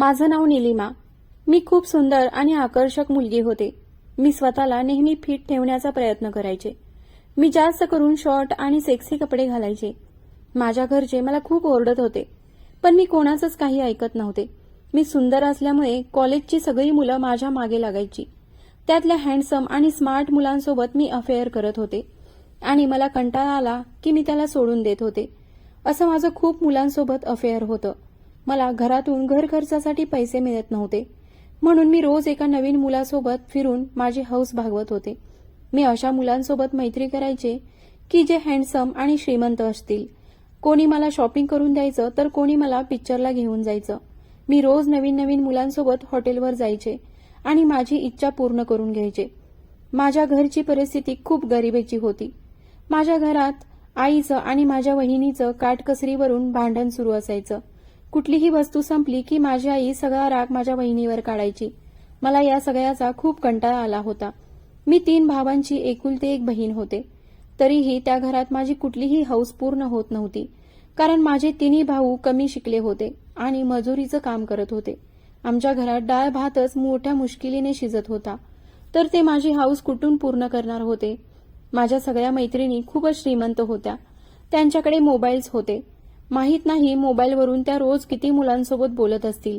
माझं नाव निलिमा. मी खूप सुंदर आणि आकर्षक मुलगी होते. मी स्वतःला नेहमी फिट ठेवण्याचा प्रयत्न करायचे. मी जास्त करून शॉर्ट आणि सेक्सी कपडे घालायचे. माझ्या घरचे मला खूप ओरडत होते पण मी कोणाचंच काही ऐकत नव्हते. मी सुंदर असल्यामुळे कॉलेजची सगळी मुलं माझ्या मागे लागायची. त्यातल्या हँडसम आणि स्मार्ट मुलांसोबत मी अफेअर करत होते आणि मला कंटाळा आला की मी त्याला सोडून देत होते. असं माझं खूप मुलांसोबत अफेअर होतं. मला घरातून घर खर्चासाठी पैसे मिळत नव्हते. म्हणून मी रोज एका नवीन मुलासोबत फिरून माझी हौस भागवत होते. मी अशा मुलांसोबत मैत्री करायचे की जे हँडसम आणि श्रीमंत असतील. कोणी मला शॉपिंग करून द्यायचं तर कोणी मला पिक्चरला घेऊन जायचं. मी रोज नवीन नवीन मुलांसोबत हॉटेलवर जायचे आणि माझी इच्छा पूर्ण करून घ्यायचे. माझ्या घरची परिस्थिती खूप गरिबीची होती. माझ्या घरात आईचं आणि माझ्या वहिनीचं काटकसरीवरून भांडण सुरू असायचं. कुठलीही वस्तू संपली की माझी आई सगळा राग माझ्या वहिनीवर काढायची. मला या सगळ्याचा खूप कंटाळा आला होता. मी तीन भावांची एकुलते एक बहीण होते. तरीही त्या घरात माझी कुठलीही हौस पूर्ण होत नव्हती. कारण माझे तिन्ही भाऊ कमी शिकले होते आणि मजुरीचं काम करत होते. आमच्या घरात डाळ भातच मोठ्या मुश्किलीने शिजत होता. तर ते माझी हाऊस कुठून पूर्ण करणार होते? माझ्या सगळ्या मैत्रिणी खूपच श्रीमंत होत्या. त्यांच्याकडे मोबाईल्स होते. माहीत नाही मोबाईलवरून त्या रोज किती मुलांसोबत बोलत असतील.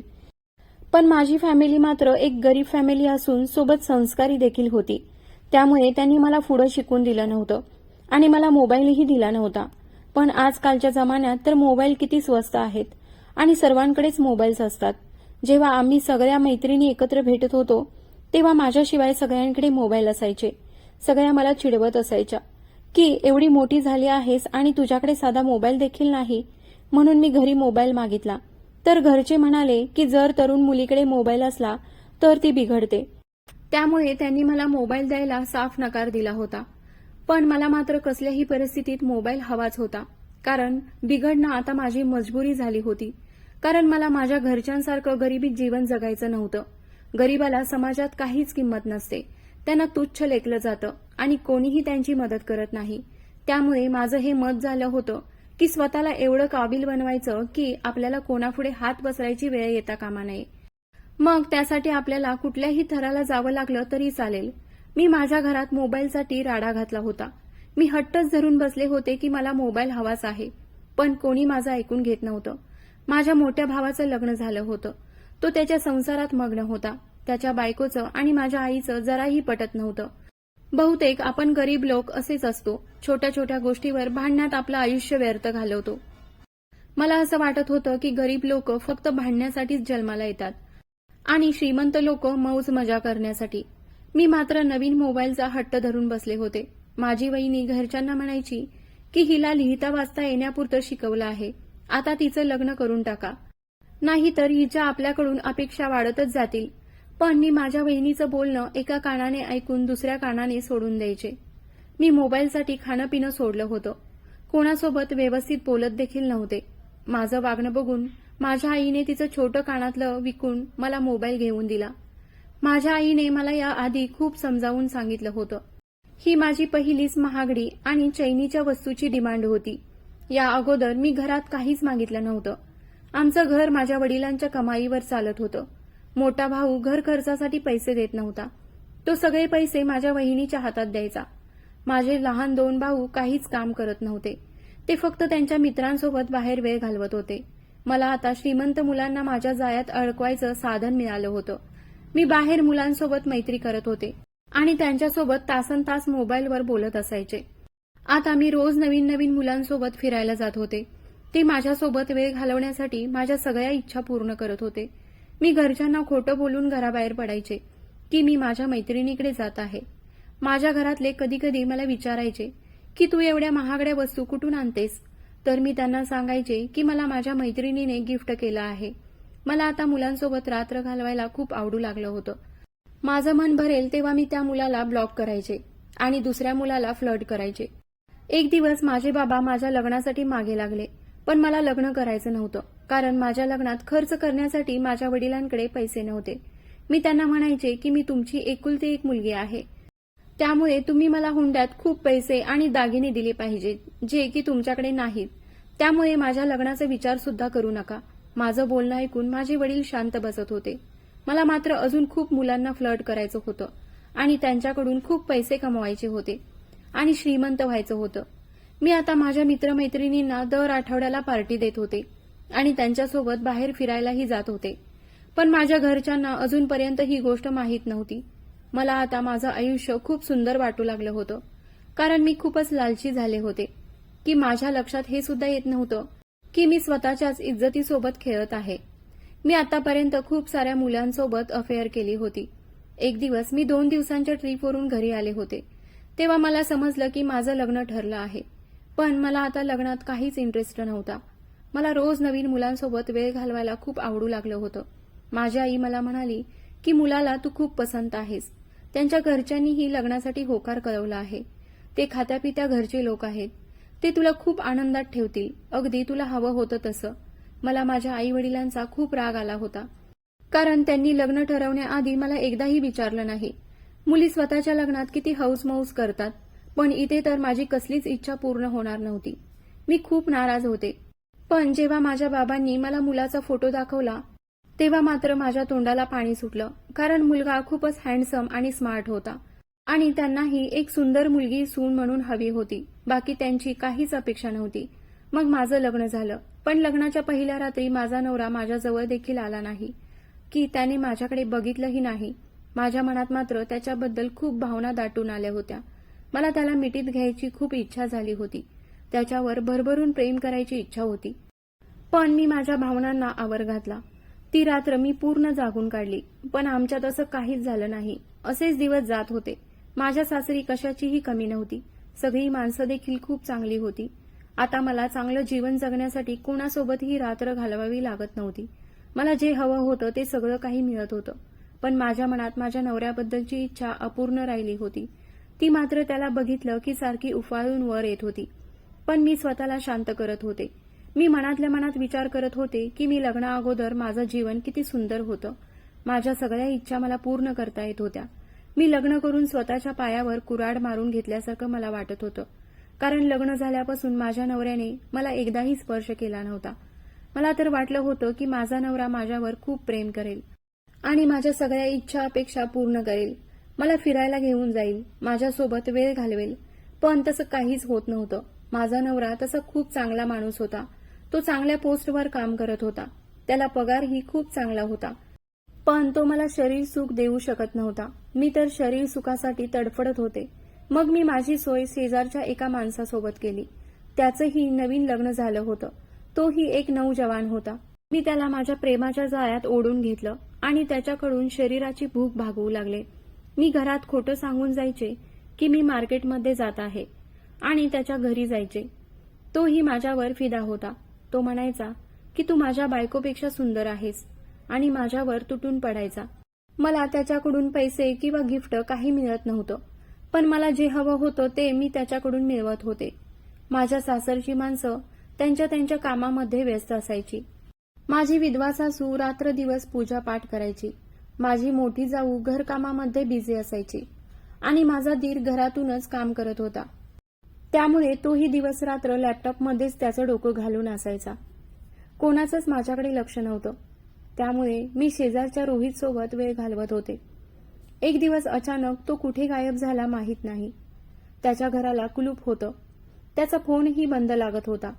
पण माझी फॅमिली मात्र एक गरीब फॅमिली असून सोबत संस्कारी देखील होती. त्यामुळे त्यांनी मला पुढं शिकून दिलं नव्हतं आणि मला मोबाईलही दिला नव्हता. पण आजकालच्या जमान्यात तर मोबाईल किती स्वस्त आहेत आणि सर्वांकडेच मोबाईल्स असतात. जेव्हा आम्ही सगळ्या मैत्रिणी एकत्र भेटत होतो तेव्हा माझ्याशिवाय सगळ्यांकडे मोबाईल असायचे. सगळ्या मला चिडवत असायच्या. की एवढी मोठी झाली आहेस आणि तुझ्याकडे साधा मोबाईल देखील नाही म्हणून मी घरी मोबाईल मागितला. तर घरचे म्हणाले की जर तरुण मुलीकडे मोबाईल असला तर ती बिघडते. त्यामुळे त्यांनी मला मोबाईल द्यायला साफ नकार दिला होता. पण मला मात्र कसल्याही परिस्थितीत मोबाईल हवाच होता. कारण बिघडणं आता माझी मजबुरी झाली होती. कारण मला माझ्या घरच्यांसारखं गरिबीत जीवन जगायचं नव्हतं. गरिबाला समाजात काहीच किंमत नसते. त्यांना तुच्छ लेखलं जातं आणि कोणीही त्यांची मदत करत नाही. त्यामुळे माझं हे मत झालं होतं की स्वतःला एवढं काबिल बनवायचं की आपल्याला कोणापुढे हात पसरायची वेळ येता कामा नये. मग त्यासाठी आपल्याला कुठल्याही थराला जावं लागलं तरी चालेल. मी माझ्या घरात मोबाईलसाठी राडा घातला होता. मी हट्टच धरून बसले होते की मला मोबाईल हवाच आहे. पण कोणी माझं ऐकून घेत नव्हतं. माझ्या मोठ्या भावाचं लग्न झालं होतं. तो त्याच्या संसारात मग्न होता. त्याच्या बायकोचं आणि माझ्या आईचं जराही पटत नव्हतं. बहुतेक आपण गरीब लोक असेच असतो. छोट्या छोट्या गोष्टीवर भांडण्यात आपलं आयुष्य व्यर्थ घालवतो. मला असं वाटत होतं की गरीब लोक फक्त भांडण्यासाठीच जन्माला येतात. आणि श्रीमंत लोक मौज मजा करण्यासाठी. मी मात्र नवीन मोबाईलचा हट्ट धरून बसले होते. माझी वहिनी घरच्यांना म्हणायची की हिला लिहिता वाचता येण्यापुरतं शिकवलं आहे. आता तिचं लग्न करून टाका. नाहीतर हिच्या आपल्याकडून अपेक्षा वाढतच जातील. पण मी माझ्या बहिणीचं बोलणं एका कानाने ऐकून दुसऱ्या कानाने सोडून द्यायचे. मी मोबाईलसाठी खाणं पिणं सोडलं होतं. कोणासोबत व्यवस्थित बोलत देखील नव्हते. माझं वागणं बघून माझ्या आईने तिचं छोटं कानातलं विकून मला मोबाईल घेऊन दिला. माझ्या आईने मला या आधी खूप समजावून सांगितलं होतं. ही माझी पहिलीच महागडी आणि चैनीच्या वस्तूची डिमांड होती. या अगोदर मी घरात काहीच मागितलं नव्हतं. आमचं घर माझ्या वडिलांच्या कमाईवर चालत होतं. मोठा भाऊ घर खर्चासाठी पैसे देत नव्हता. तो सगळे पैसे माझ्या वहिनीच्या हातात द्यायचा. माझे लहान दोन भाऊ काहीच काम करत नव्हते. ते फक्त त्यांच्या मित्रांसोबत बाहेर वेळ घालवत होते. मला आता श्रीमंत मुलांना माझ्या जायात अडकवायचं साधन मिळालं होतं. मी बाहेर मुलांसोबत मैत्री करत होते आणि त्यांच्यासोबत तासन तास मोबाईलवर बोलत असायचे. आता मी रोज नवीन नवीन मुलांसोबत फिरायला जात होते. ते माझ्यासोबत वेळ घालवण्यासाठी माझ्या सगळ्या इच्छा पूर्ण करत होते. मी घरच्यांना खोटं बोलून घराबाहेर पडायचे. की मी माझ्या मैत्रिणीकडे जात आहे. माझ्या घरातले कधी कधी मला विचारायचे की तू एवढ्या महागड्या वस्तू कुठून आणतेस? तर मी त्यांना सांगायचे की मला माझ्या मैत्रिणीने गिफ्ट केलं आहे. मला आता मुलांसोबत रात्र घालवायला खूप आवडू लागलं होतं. माझं मन भरेल तेव्हा मी त्या मुलाला ब्लॉक करायचे आणि दुसऱ्या मुलाला फ्लर्ट करायचे. एक दिवस माझे बाबा माझ्या लग्नासाठी मागे लागले. पण मला लग्न करायचं नव्हतं कारण माझ्या लग्नात खर्च करण्यासाठी माझ्या वडिलांकडे पैसे नव्हते. मी त्यांना म्हणायचे की मी तुमची एकुलती एक मुलगी आहे. त्यामुळे तुम्ही मला हुंड्यात खूप पैसे आणि दागिने दिले पाहिजेत जे की तुमच्याकडे नाहीत. त्यामुळे माझ्या लग्नाचा विचार सुद्धा करू नका. माझं बोलणं ऐकून माझे वडील शांत बसत होते. मला मात्र अजून खूप मुलांना फ्लर्ट करायचं होतं आणि त्यांच्याकडून खूप पैसे कमवायचे होते आणि श्रीमंत व्हायचं होतं. मी आता माझ्या मित्रमैत्रिणींना दर आठवड्याला पार्टी देत होते आणि त्यांच्यासोबत बाहेर फिरायलाही जात होते. पण माझ्या घरच्यांना अजूनपर्यंत ही गोष्ट माहीत नव्हती. मला आता माझं आयुष्य खूप सुंदर वाटू लागलं होतं कारण मी खूपच लालची झाले होते की माझ्या लक्षात हे सुद्धा येत नव्हतं की मी स्वतःच्याच इज्जतीसोबत खेळत आहे. मी आतापर्यंत खूप साऱ्या मुलांसोबत अफेअर केली होती. एक दिवस मी दोन दिवसांच्या ट्रीपवरून घरी आले होते तेव्हा मला समजलं की माझं लग्न ठरलं आहे. पण मला आता लग्नात काहीच इंटरेस्ट नव्हता. मला रोज नवीन मुलांसोबत वेळ घालवायला खूप आवडू लागलं होतं. माझी आई मला म्हणाली की मुलाला तू खूप पसंत आहेस. त्यांच्या घरच्यांनीही लग्नासाठी होकार कळवला आहे. ते खात्यापित्या घरचे लोक आहेत. ते तुला खूप आनंदात ठेवतील. अगदी तुला हवं होतं तसं. मला माझ्या आई वडिलांचा खूप राग आला होता. कारण त्यांनी लग्न ठरवण्याआधी मला एकदाही विचारलं नाही. मुली स्वतःच्या लग्नात किती हौसमौस करतात. पण इथे तर माझी कसलीच इच्छा पूर्ण होणार नव्हती. मी खूप नाराज होते. पण जेव्हा माझ्या बाबांनी मला मुलाचा फोटो दाखवला तेव्हा मात्र माझ्या तोंडाला पाणी सुटलं कारण मुलगा खूपच हँडसम आणि स्मार्ट होता. आणि त्यांनाही एक सुंदर मुलगी सून म्हणून हवी होती. बाकी त्यांची काहीच अपेक्षा नव्हती. मग माझं लग्न झालं. पण लग्नाच्या पहिल्या रात्री माझा नवरा माझ्याजवळ देखील आला नाही. की त्याने माझ्याकडे बघितलंही नाही. माझ्या मनात मात्र त्याच्याबद्दल खूप भावना दाटून आल्या होत्या. मला त्याला मिठीत घ्यायची खूप इच्छा झाली होती. त्याच्यावर भरभरून प्रेम करायची इच्छा होती. पण मी माझ्या भावनांना आवर घातला. ती रात्र मी पूर्ण जागून काढली. पण आमच्यात असं काहीच झालं नाही. असेच दिवस जात होते. माझ्या सासरी कशाचीही कमी नव्हती. सगळी माणसं देखील खूप चांगली होती. आता मला चांगलं जीवन जगण्यासाठी कोणासोबतही रात्र घालवावी लागत नव्हती. मला जे हवं होतं ते सगळं काही मिळत होतं. पण माझ्या मनात माझ्या नवऱ्याबद्दलची इच्छा अपूर्ण राहिली होती. ती मात्र त्याला बघितलं की सारखी उफाळून वर येत होती. पण मी स्वतःला शांत करत होते. मी मनातल्या मनात विचार करत होते की मी लग्ना अगोदर माझं जीवन किती सुंदर होतं. माझ्या सगळ्या इच्छा मला पूर्ण करता येत होत्या. मी लग्न करून स्वतःच्या पायावर कुराड मारून घेतल्यासारखं मला वाटत होतं. कारण लग्न झाल्यापासून माझ्या नवऱ्याने मला एकदाही स्पर्श केला नव्हता. मला तर वाटलं होतं की माझा नवरा माझ्यावर खूप प्रेम करेल आणि माझ्या सगळ्या इच्छा अपेक्षा पूर्ण करेल. मला फिरायला घेऊन जाईल माझ्यासोबत वेळ घालवेल. पण तसं काहीच होत नव्हतं. माझा नवरा तसा खूप चांगला माणूस होता. तो चांगल्या पोस्टवर काम करत होता. त्याला पगारही खूप चांगला होता. पण तो मला शरीर सुख देऊ शकत नव्हता. मी तर शरीर सुखासाठी तडफडत होते. मग मी माझी सोय शेजारच्या एका माणसासोबत केली. त्याचंही नवीन लग्न झालं होतं. तोही एक नौजवान होता. मी त्याला माझ्या प्रेमाच्या जाळ्यात ओढून घेतलं आणि त्याच्याकडून शरीराची भूक भागवू लागले. मी घरात खोटं सांगून जायचे की मी मार्केटमध्ये जात आहे आणि त्याच्या घरी जायचे. तोही माझ्यावर फिदा होता. तो म्हणायचा की तू माझ्या बायकोपेक्षा सुंदर आहेस आणि माझ्यावर तुटून पडायचा. मला त्याच्याकडून पैसे किंवा गिफ्ट काही मिळत नव्हतं. पण मला जे हवं होतं ते मी त्याच्याकडून मिळवत होते. माझ्या सासरची माणसं त्यांच्या त्यांच्या कामामध्ये व्यस्त असायची. माझी विधवा सासू रात्र दिवस पूजा पाठ करायची. माझी मोठी जाऊ घरकामामध्ये बिझी असायची. आणि माझा दीर घरातूनच काम करत होता. त्यामुळे तोही दिवस रात्र लॅपटॉपमध्येच त्याचं डोकं घालून असायचा. कोणाचंच माझ्याकडे लक्ष नव्हतं. त्यामुळे मी शेजारच्या रोहित सोबत वेळ घालवत होते. एक दिवस अचानक तो कुठे गायब झाला माहीत नाही. त्याच्या घराला कुलूप होतं. त्याचा फोनही बंद लागत होता.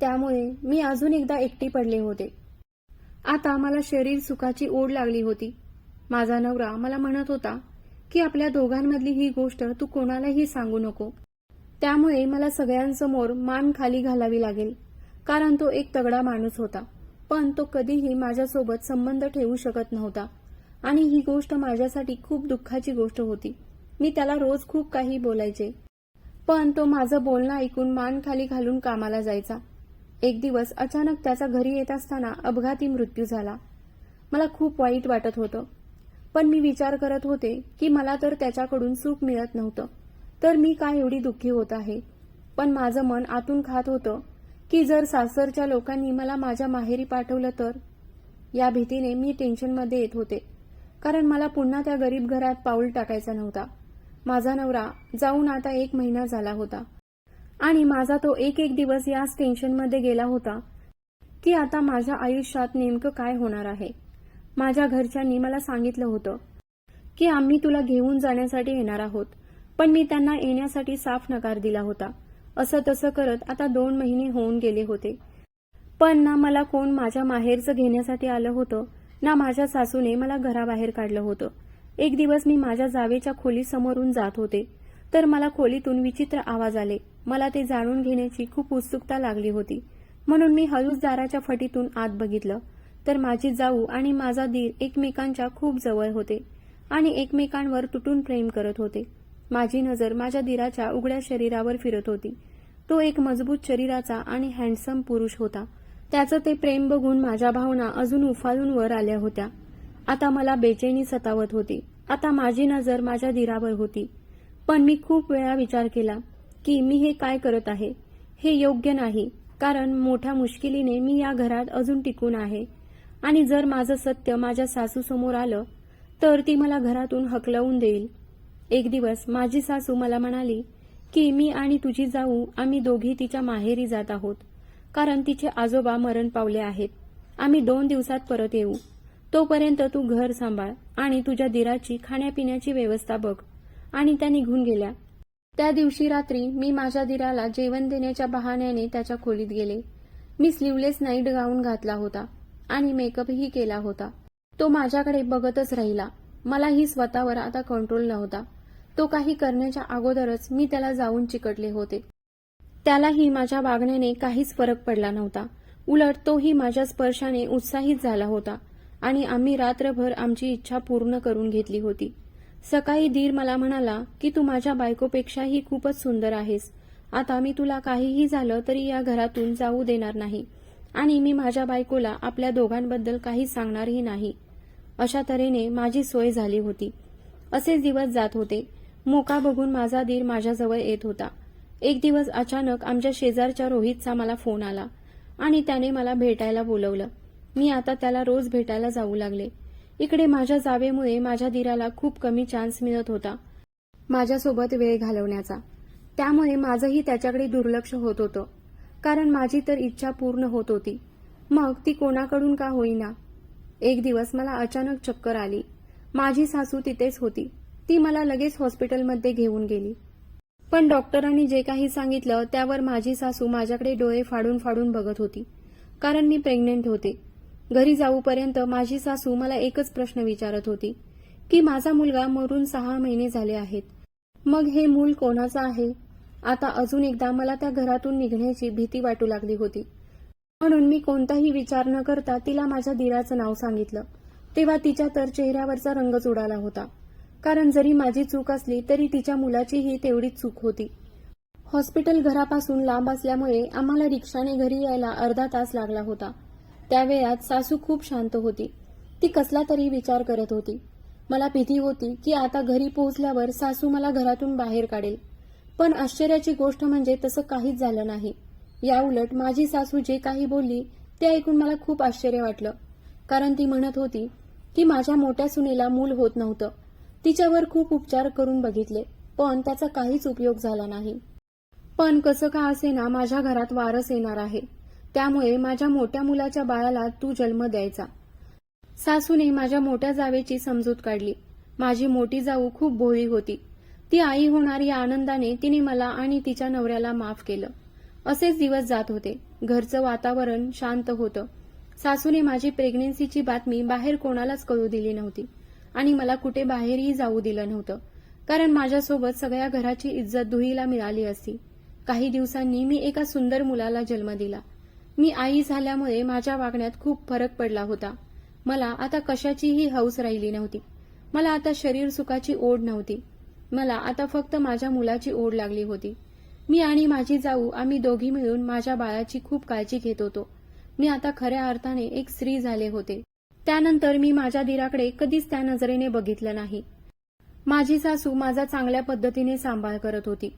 त्यामुळे मी अजून एकदा एकटी पडले होते. आता मला शरीर सुखाची ओढ लागली होती. माझा नवरा मला म्हणत होता की आपल्या दोघांमधली ही गोष्ट तू कोणालाही सांगू नको. त्यामुळे मला सगळ्यांसमोर मान खाली घालावी लागेल कारण तो एक तगडा माणूस होता. पण तो कधीही माझ्यासोबत संबंध ठेवू शकत नव्हता. आणि ही गोष्ट माझ्यासाठी खूप दुःखाची गोष्ट होती. मी त्याला रोज खूप काही बोलायचे. पण तो माझं बोलणं ऐकून मान खाली घालून कामाला जायचा. एक दिवस अचानक त्याचा घरी येत असताना अपघाती मृत्यू झाला. मला खूप वाईट वाटत होतं. पण मी विचार करत होते की मला तर त्याच्याकडून सुख मिळत नव्हतं. तर मी काय एवढी दुःखी होत आहे? पण माझं मन आतून खात होतं की जर सासरच्या लोकांनी मला माझ्या माहेरी पाठवलं तर? या भीतीने मी टेन्शनमध्ये येत होते. कारण मला पुन्हा त्या गरीब घरात पाऊल टाकायचा नव्हता. माझा नवरा जाऊन आता एक महिना झाला होता. आणि माझा तो एक एक दिवस याच टेन्शनमध्ये गेला होता की आता माझ्या आयुष्यात नेमकं काय होणार आहे. माझ्या घरच्यांनी मला सांगितलं होतं की आम्ही तुला घेऊन जाण्यासाठी येणार आहोत पण मी त्यांना येण्यासाठी साफ नकार दिला होता. असं तसं करत आता दोन महिने होऊन गेले होते. पण ना मला कोण माझ्या माहेरचं घेण्यासाठी आलं होतं ना माझ्या सासूने मला घराबाहेर काढलं होतं. एक दिवस मी माझ्या जावेच्या खोलीसमोरून जात होते तर मला खोलीतून विचित्र आवाज आले. मला ते जाणून घेण्याची खूप उत्सुकता लागली होती. म्हणून मी हळूच दाराच्या फटीतून आत बघितलं. तर माझी जाऊ आणि माझा दीर एकमेकांच्या खूप जवळ होते आणि एकमेकांवर तुटून प्रेम करत होते. माझी नजर माझ्या दीराच्या उघड्या शरीरावर फिरत होती. तो एक मजबूत शरीराचा आणि हँडसम पुरुष होता. त्याचं ते प्रेम बघून माझ्या भावना अजून उफाळून वर आल्या होत्या. आता मला बेचैनी सतावत होती. आता माझी नजर माझ्या दीरावर होती. पण मी खूप वेळा विचार केला की मी हे काय करत आहे? हे योग्य नाही कारण मोठ्या मुश्किलीने मी या घरात अजून टिकून आहे. आणि जर माझं सत्य माझ्या सासूसमोर आलं तर ती मला घरातून हकलवून देईल. एक दिवस माझी सासू मला म्हणाली की मी आणि तुझी जाऊ आम्ही दोघी तिच्या माहेरी जात आहोत. कारण तिचे आजोबा मरण पावले आहेत. आम्ही दोन दिवसात परत येऊ. तोपर्यंत तू घर सांभाळ आणि तुझ्या दिराची खाण्यापिण्याची व्यवस्था बघ. आणि त्या निघून गेल्या. त्या दिवशी रात्री मी माझ्या दिराला जेवण देण्याच्या बहाण्याने त्याच्या खोलीत गेले. मी स्लीवलेस नाईट गाऊन घातला होता आणि मेकअपही केला होता. तो माझ्याकडे बघतच राहिला. मलाही स्वतःवर आता कंट्रोल नव्हता. तो काही करण्याच्या अगोदरच मी त्याला जाऊन चिकटले होते. त्यालाही माझ्या वागण्याने काहीच फरक पडला नव्हता. उलट तोही माझ्या स्पर्शाने उत्साहित झाला होता आणि आम्ही रात्रभर आमची इच्छा पूर्ण करून घेतली होती. सकाळी दीर मला म्हणाला की तू माझ्या बायकोपेक्षाही खूपच सुंदर आहेस. आता मी तुला काहीही झालं तरी या घरातून जाऊ देणार नाही. आणि मी माझ्या बायकोला आपल्या दोघांबद्दल काही सांगणारही नाही. अशा तऱ्हेने माझी सोय झाली होती. असेच दिवस जात होते. मोका बघून माझा दीर माझ्याजवळ येत होता. एक दिवस अचानक आमच्या शेजारच्या रोहितचा मला फोन आला आणि त्याने मला भेटायला बोलवलं. मी आता त्याला रोज भेटायला जाऊ लागले. इकडे माझ्या जावेमुळे माझ्या दिराला खूप कमी चान्स मिळत होता. माझ्यासोबत वेळ घालवण्याचा. त्यामुळे माझंही त्याच्याकडे दुर्लक्ष होत होतं. कारण माझी तर इच्छा पूर्ण होत होती. मग ती कोणाकडून का होईना. एक दिवस मला अचानक चक्कर आली. माझी सासू तिथेच होती. ती मला लगेच हॉस्पिटलमध्ये घेऊन गेली. पण डॉक्टरांनी जे काही सांगितलं त्यावर माझी सासू माझ्याकडे डोळे फाडून फाडून बघत होती. कारण मी प्रेग्नेंट होते. घरी जाऊपर्यंत माझी सासू मला एकच प्रश्न विचारत होती की माझा मुलगा मरून सहा महिने झाले आहेत. मग हे मूल कोणाचं आहे? आता अजून एकदा मला त्या घरातून निघण्याची भीती वाटू लागली होती. म्हणून मी कोणताही विचार न करता तिला माझ्या दिराचं नाव सांगितलं. तेव्हा तिच्या तर चेहऱ्यावरचा रंगच उडाला होता. कारण जरी माझी चूक असली तरी तिच्या मुलाचीही तेवढीच चूक होती. हॉस्पिटल घरापासून लांब असल्यामुळे आम्हाला रिक्षाने घरी यायला अर्धा तास लागला होता. त्या वेळात सासू खूप शांत होती. ती कसला तरी विचार करत होती. मला भीती होती की आता घरी पोहोचल्यावर सासू मला घरातून बाहेर काढेल. पण आश्चर्याची गोष्ट म्हणजे तसं काहीच झालं नाही. याउलट माझी सासू जे काही बोलली ते ऐकून मला खूप आश्चर्य वाटलं. कारण ती म्हणत होती की माझ्या मोठ्या सुनेला मूल होत नव्हतं. तिच्यावर खूप उपचार करून बघितले पण त्याचा काहीच उपयोग झाला नाही. पण कसं का असेना माझ्या घरात वारस येणार आहे? त्यामुळे माझ्या मोठ्या मुलाच्या बाळाला तू जन्म द्यायचा. सासूने माझ्या मोठ्या जावेची समजूत काढली. माझी मोठी जाऊ खूप भोळी होती. ती आई होणार या आनंदाने तिने मला आणि तिच्या नवऱ्याला माफ केलं. असेच दिवस जात होते. घरचं वातावरण शांत होतं. सासूने माझी प्रेग्नेन्सीची बातमी बाहेर कोणालाच कळू दिली नव्हती आणि मला कुठे बाहेरही जाऊ दिलं नव्हतं. कारण माझ्यासोबत सगळ्या घराची इज्जत दुहीला मिळाली असती. काही दिवसांनी मी एका सुंदर मुलाला जन्म दिला. मी आई झाल्यामुळे माझ्या वागण्यात खूप फरक पडला होता. मला आता कशाचीही हौस राहिली नव्हती. मला आता शरीर सुखाची ओढ नव्हती. मला आता फक्त माझ्या मुलाची ओढ लागली होती. मी आणि माझी जाऊ आम्ही दोघी मिळून माझ्या बाळाची खूप काळजी घेत होतो. मी आता खऱ्या अर्थाने एक स्त्री झाले होते. त्यानंतर मी माझ्या दिराकडे कधीच त्या नजरेने बघितलं नाही. माझी सासू माझा चांगल्या पद्धतीने सांभाळ करत होती.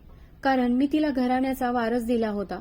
कारण मी तिला घराण्याचा वारस दिला होता.